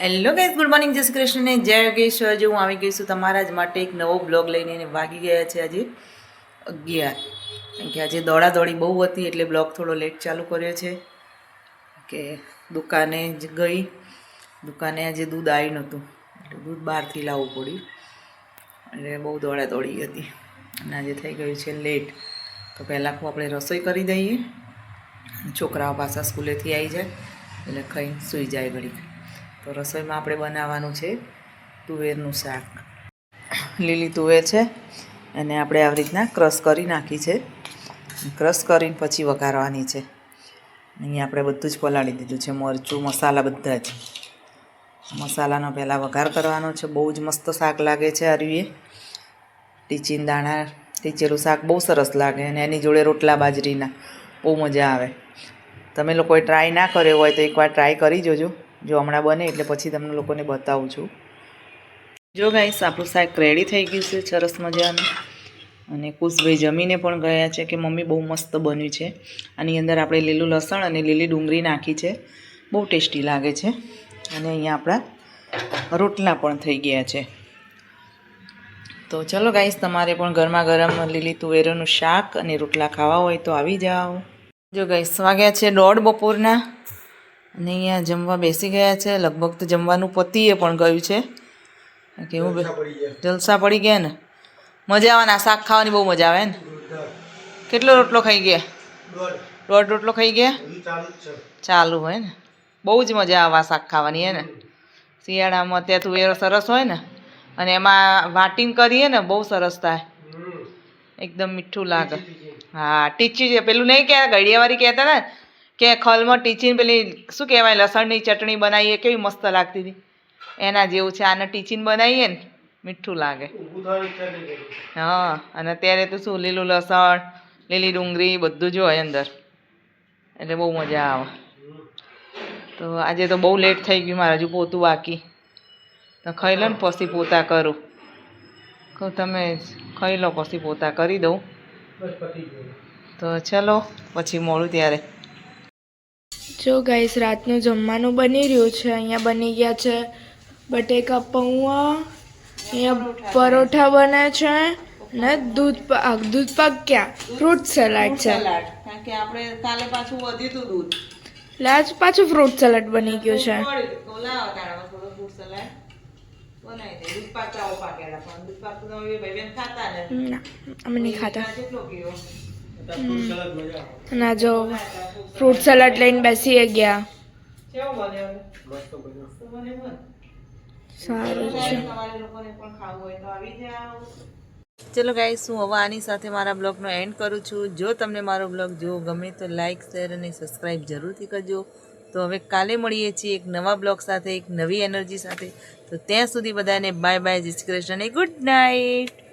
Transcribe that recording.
Hello guys good morning જય શ્રી કૃષ્ણને. જય યોગેશ્વર જો હું આવી ગઈ છું તમારા જ માટે એક નવો બ્લોગ લઈને એને વાગી ગયા છે આજે અગિયાર. કારણ કે આજે દોડાદોડી બહુ હતી એટલે બ્લોગ થોડો લેટ ચાલુ કર્યો છે. કે દુકાને જ ગઈ. દુકાને આજે દૂધ આવી નહોતું. એટલે દૂધ બહારથી લાવવું પડ્યું. એટલે બહુ દોડાદોડી હતી. અને આજે થઈ ગયું છે લેટ તો પહેલાં આપણે રસોઈ કરી દઈએ. છોકરાઓ પાછા સ્કૂલેથી આવી જાય. એટલે ખાઈને સૂઈ જાય ઘડીક. તો રસોઈમાં આપણે બનાવવાનું છે તુવેરનું શાક. લીલી તુવેર છે અને આપણે આવી રીતના ક્રશ કરી નાખી છે. ક્રશ કરીને પછી વઘારવાની છે. અહીંયા આપણે બધું જ પલાળી દીધું છે, મરચું, મસાલા બધા જ. મસાલાનો પહેલાં વઘાર કરવાનો છે, બહુ જ મસ્ત શાક લાગે છે અરવીએ ટીચીન દાણા ટીચેલું શાક બહુ સરસ લાગે અને એની જોડે રોટલા બાજરીના બહુ મજા આવે. તમે લોકોએ ટ્રાય ના કર્યો હોય તો એકવાર ટ્રાય કરી જોજો. જો હમણાં બને એટલે પછી તમને લોકોને બતાવું છું. જો ગાઈસ આપણું શાક રેડી થઈ ગયું છે, સરસ મજાનું. અને કુશભાઈ જમીને પણ ગયા છે કે મમ્મી બહુ મસ્ત બન્યું છે. આની અંદર આપણે લીલું લસણ અને લીલી ડુંગળી નાખી છે. બહુ ટેસ્ટી લાગે છે. અને અહીંયા આપણા રોટલા પણ થઈ ગયા છે. તો ચલો ગાઈસ તમારે પણ ગરમા ગરમ લીલી તુવેરોનું શાક અને રોટલા ખાવા હોય તો આવી જાઓ. જો ગાઈસ વાગ્યા છે દોઢ બપોરના. અને અહીંયા જમવા બેસી ગયા છે. લગભગ તો જમવાનું પતિએ પણ ગયું છે. કેવું જલસા પડી ગયા. ને. મજા આવે ને આ શાક ખાવાની બહુ મજા આવે ને. કેટલો રોટલો ખાઈ ગયા? દોઢ રોટલો ખાઈ ગયા? ચાલુ હોય ને. બહુ જ મજા આવે આ શાક ખાવાની હે ને. શિયાળામાં ત્યાં તુવેરો સરસ હોય ને. અને એમાં વાટિંગ કરીએ ને બહુ સરસ થાય. એકદમ મીઠું લાગે. હા ટીચી છે પેલું નહીં કહેતા ઘડિયાવાળી કહેતા ને કે ખલમાં ટીચીને પેલી શું કહેવાય લસણની ચટણી બનાવીએ કેવી મસ્ત લાગતી હતી. એના જેવું છે. આને ટીચીન બનાવીએ ને મીઠું લાગે. હા અને અત્યારે તો શું લીલું લસણ લીલી ડુંગળી બધું જ હોય અંદર. એટલે બહુ મજા આવે. તો આજે તો બહુ લેટ થઈ ગયું મારે હજુ પોતું બાકી. તો ખાઈ લો ને પછી પોતા કરું. કહું તમે ખાઈ લો પછી પોતા કરી દઉં. તો ચલો પછી મળું ત્યારે. જો ગાઈસ રાતનું જમવાનું બની રહ્યું છે. અહીંયા બની ગયા છે બટેકા પૌવા. અહીંયા પરોઠા બને છે ને દૂધ પાક દૂધ પાક ક્યાં? ફ્રૂટ સલાડ છે. લાજ કે આપણે કાલે પાછું વધ્યું હતું દૂધ. એટલે આજ પાછું ફ્રૂટ સલાડ બની ગયું છે. અમે નહીં ખાતા. ના, જો ફ્રૂટ સલાડ લઈને બેસી ગયા. સારું છે. ચલો ગાઈસ હું હવે આની સાથે મારા બ્લોગનો એન્ડ કરું છું. જો તમને મારો બ્લોગ જો ગમે તો લાઇક શેર અને સબસ્ક્રાઈબ જરૂરથી કરજો. તો હવે કાલે મળીએ છીએ એક નવા બ્લોગ સાથે, એક નવી એનર્જી સાથે. તો ત્યાં સુધી બધાને બાય બાય જય શ્રી કૃષ્ણ ગુડ નાઇટ